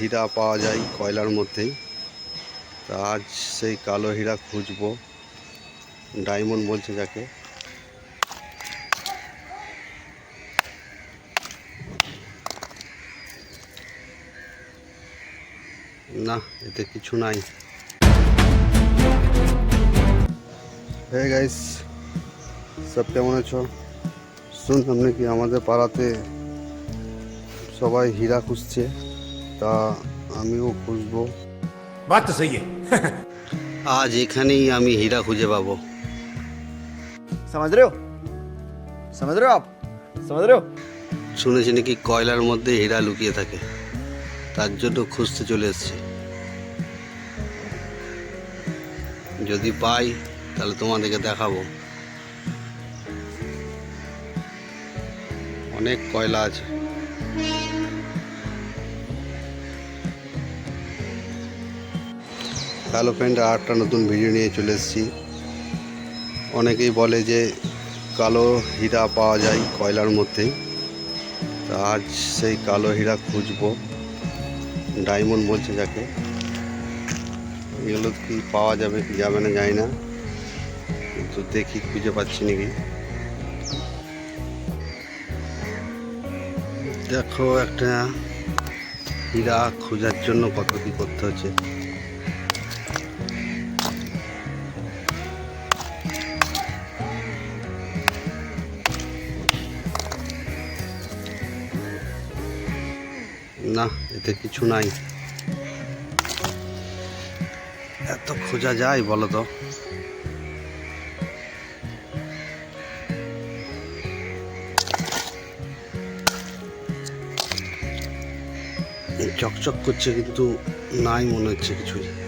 হীরা পাওয়া যায় কয়লার মধ্যেই। তা আজ সেই কালো হীরা খুঁজবো। ডায়মন্ড বলছে যাকে। না, এতে কিছু নাই। হে গাইস, সব কেমন আছো? শুনলাম নাকি আমাদের পাড়াতে সবাই হীরা খুঁজছে। তা আমিও খুঁজবো। বাচ্চা সেই আজ এখানেই আমি হীরা খুঁজে পাবো। সমাজ রেও আপ সমাজ শুনেছি নাকি কয়লার মধ্যে হীরা লুকিয়ে থাকে। তার জন্য খুঁজতে চলে এসছি। যদি পাই তাহলে তোমাদেরকে দেখাবো। অনেক কয়লা আছে। হ্যালো আর একটা নতুন ভিডিও নিয়ে চলে এসেছি। অনেকেই বলে যে কালো হীরা পাওয়া যায় কয়লার মধ্যেই তা আজ সেই কালো হীরা খুঁজবো। ডায়মন্ড বলছে যাকে। এগুলো কি পাওয়া যাবে, কি যাবে না জানি না। কিন্তু দেখি খুঁজে পাচ্ছি নাকি। দেখো একটা হীরা খোঁজার জন্য কত কি করতে হচ্ছে। না, এতে কিছু নাই। এত খোঁজা যায় বলো তো? চকচক করছে কিন্তু নাই মনে হচ্ছে কিছুই।